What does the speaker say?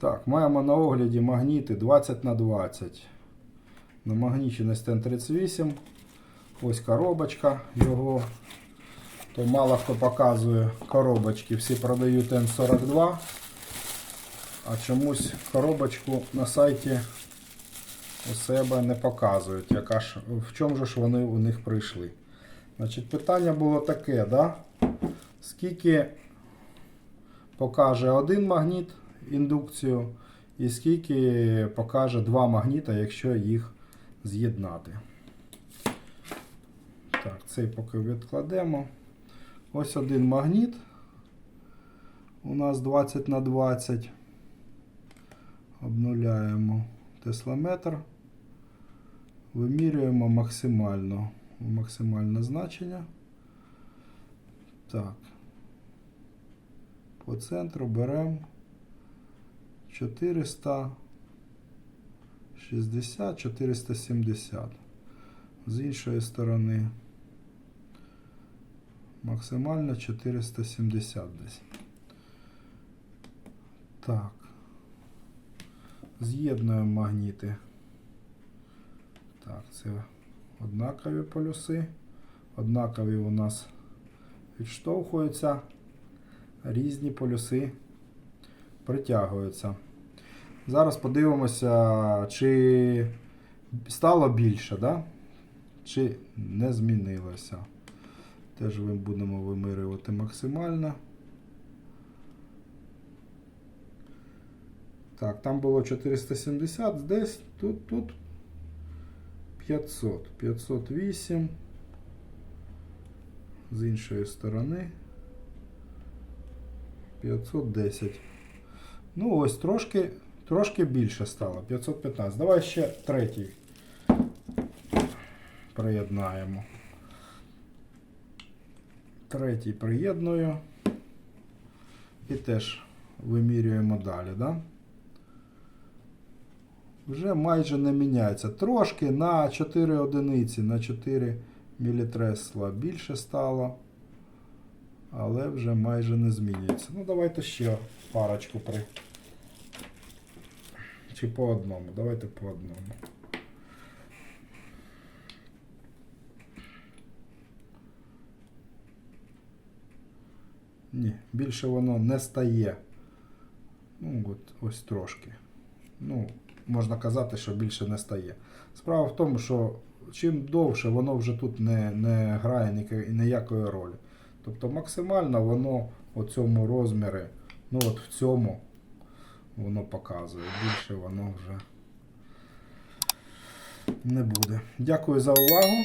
Так, маємо на огляді магніти 20 на 20. Намагнічений стен 38. Ось коробочка його. То мало хто показує коробочки. Всі продають Н42. А чомусь коробочку на сайті у себе не показують. Яка ж, в чому ж вони у них прийшли? Значить, питання було таке, да? скільки покаже один магніт індукцію, і скільки покаже два магніта, якщо їх з'єднати. Так, цей поки відкладемо. Ось один магніт. У нас 20 на 20. Обнуляємо тесламетр. Вимірюємо максимально. Максимальне значення. Так. По центру беремо 460, 470. З іншої сторони максимально 470 десь. Так. З'єднуємо магніти. Так, це однакові полюси. Однакові у нас відштовхуються, різні полюси притягуються. Зараз подивимося, чи стало більше, да? чи не змінилося. Теж ми будемо вимирювати максимально. Так, там було 470, десь тут, тут 500. 508. З іншої сторони 510. Ну, ось трошки, трошки більше стало. 515. Давай ще третій приєднаємо. Третій приєдную. І теж вимірюємо далі, да? Вже майже не міняється. Трошки на 4 одиниці, на 4 мілітресла більше стало. Але вже майже не змінюється. Ну, давайте ще парочку при. Чи по одному. Давайте по одному. Ні, більше воно не стає. Ну, от ось трошки. Ну, можна казати, що більше не стає. Справа в тому, що чим довше, воно вже тут не, не грає ніякої ролі. Тобто максимально воно у цьому розмірі, ну от в цьому воно показує. Більше воно вже не буде. Дякую за увагу.